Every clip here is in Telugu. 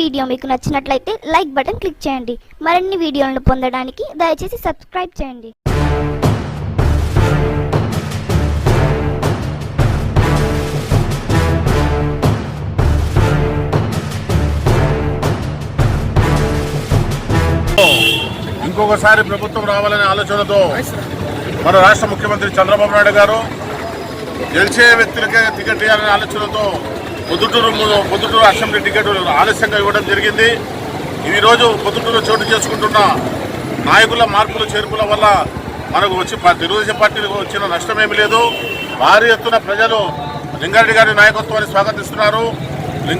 వీడియో మీకు నచ్చినట్లయితే లైక్ బటన్ క్లిక్ చేయండి. మరిన్ని వీడియోలను పొందడానికి దయచేసి సబ్స్క్రైబ్ చేయండి. ఇంకొకసారి ప్రభుత్వం రావాలనే ఆలోచనతో మన రాష్ట్ర ముఖ్యమంత్రి చంద్రబాబు నాయుడు గారు గెలిచే వ్యక్తులకే టికెట్ ఇవ్వాలనే ఆలోచనతో పొద్దుటూరు పొద్దుటూరు అసెంబ్లీ టికెట్ ఆలస్యంగా ఇవ్వడం జరిగింది. ఈరోజు పొద్దుటూరు చోటు చేసుకుంటున్న నాయకుల మార్పుల చేర్పుల వల్ల మనకు వచ్చి ప- తెలుగుదేశం పార్టీకి వచ్చిన నష్టమేమి లేదు. భారీ ఎత్తున ప్రజలు లింగారెడ్డి గారి నాయకత్వాన్ని స్వాగతిస్తున్నారు.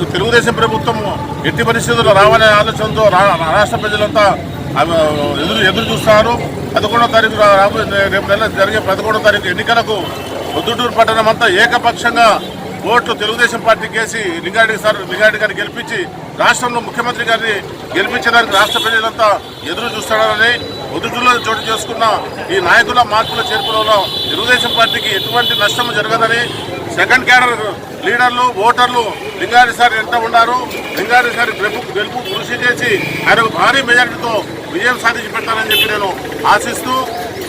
తెలుగుదేశం ప్రభుత్వం ఎట్టి పరిస్థితుల్లో రావాలనే ఆలోచనతో రా- రాష్ట్ర ప్రజలంతా ఎదురు ఎదురు చూస్తున్నారు. పదకొండో తారీఖు రాబోయే రేపు నెల జరిగే పదకొండో తారీఖు ఎన్నికలకు పొద్దుటూరు పట్టణం అంతా ఏకపక్షంగా ఓట్లు తెలుగుదేశం పార్టీ కేసి లింగారెడ్డి సార్ లింగారెడ్డి గారిని గెలిపించి రాష్ట్రంలో ముఖ్యమంత్రి గారిని గెలిపించడానికి రాష్ట్ర ప్రజలంతా ఎదురు చూస్తారని పొద్దుటూరులో చోటు చేసుకున్న ఈ నాయకుల మార్పుల చేర్పులలో తెలుగుదేశం పార్టీకి ఎటువంటి నష్టం జరగదని సెకండ్ క్యాడర్ లీడర్లు ఓటర్లు లింగారెడ్డి సార్ ఎంత ఉన్నారు? లింగారెడ్డి సార్ గెలుపు గెలుపు కృషి చేసి ఆయనకు భారీ మెజార్టీతో విజయం సాధించి పెట్టాలని చెప్పి నేను ఆశిస్తూ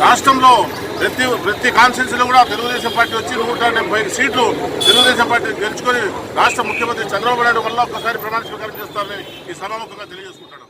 రాష్ట్రంలో ప్రతి ప్రతి కాన్స్టిట్యూన్సీలో కూడా తెలుగుదేశం పార్టీ వచ్చి నూట డెబ్బై సీట్లు తెలుగుదేశం పార్టీ గెలుచుకొని రాష్ట్ర ముఖ్యమంత్రి చంద్రబాబు నాయుడు వల్ల ఒక్కసారి ప్రమాణ స్వీకారం చేస్తారని ఈ సభాముఖంగా తెలియజేసుకుంటాను